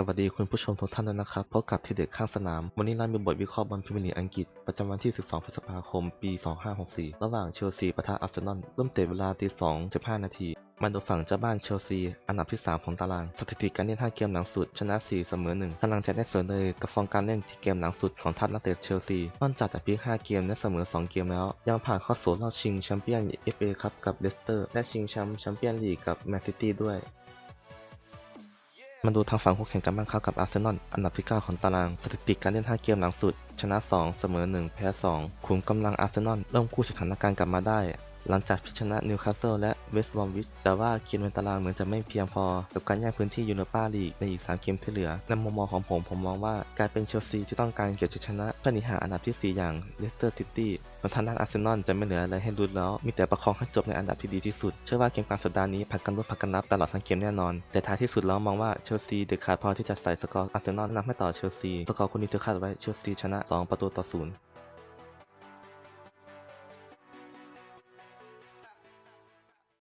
สวัสดีคุณผู้ชมทุกท่านด้วยนะครับพบกับทีเด็ดข้างสนาม วันนี้เรามีบทวิเคราะห์บอลพรีเมียร์ลีกอังกฤษ ประจำวันที่ 12 พฤษภาคม ปี 2564 ระหว่างเชลซีปะทะอาร์เซนอลเริ่มเตะเวลาตี2 15 นาทีมาดูฝั่งเจ้าบ้านเชลซี อันดับที่ 3 ของตาราง สถิติการเล่น5เกมหลังสุด ชนะ 4 เสมอ 1กำลังจะได้สวยเลยกับฟอร์มการเล่นที่เกมหลังสุดของทัพนักเตะเชลซีนอกจากจะพลิก5เกมและเสมอ 2 เกมแล้ว ยังผ่านเข้าสู่รอบชิงแชมเปี้ยน FA คัพกับเลสเตอร์ และชิงแชมป์แชมเปี้ยนลีกกับแมนซิตี้ด้วย มาดูทางฝั่งคู่แข่งกันบ้างครับกับอาร์เซนอลอันดับที่ 9 ของตาราง สถิติการเล่น 5 เกมหลังสุด ชนะ 2 เสมอ 1 แพ้ 2 ขุมกำลังอาร์เซนอลเริ่มคู่สถานการณ์กลับมาได้ หลังจากพิชนะนิวคาสเซิลและเวสต์บอมวิชแต่ว่าเกมในตารางเหมือนจะไม่เพียงพอ กับการแย่งพื้นที่ยูโรปาลีกในอีก 3 เกมที่เหลือในมุมมองของผมผมมองว่ากายเป็นเชลซีที่ต้องการเก็บชัยชนะเพื่อหนีหาอันดับทีสี่ 4 อย่างเลสเตอร์ซิตี้ส่วนทางด้านอาร์เซนอลจะไม่เหลืออะไรให้ลุ้นแล้ว มีแต่ประคองให้จบในอันดับที่ดีที่สุด เชื่อว่าเกมกลางสัปดาห์นี้ผัดกันรุดผัดกันรับตลอดทั้งเกมแน่นอน แต่ท้ายที่สุดแล้วมองว่าเชลซีเด็ดขาดพอที่จะใส่สกอร์อาร์เซนอลนำให้ต่อเชลซี สกอร์คนนี้เธอคาดไว้เชลซีชนะ 2 ประตูต่อศูนย์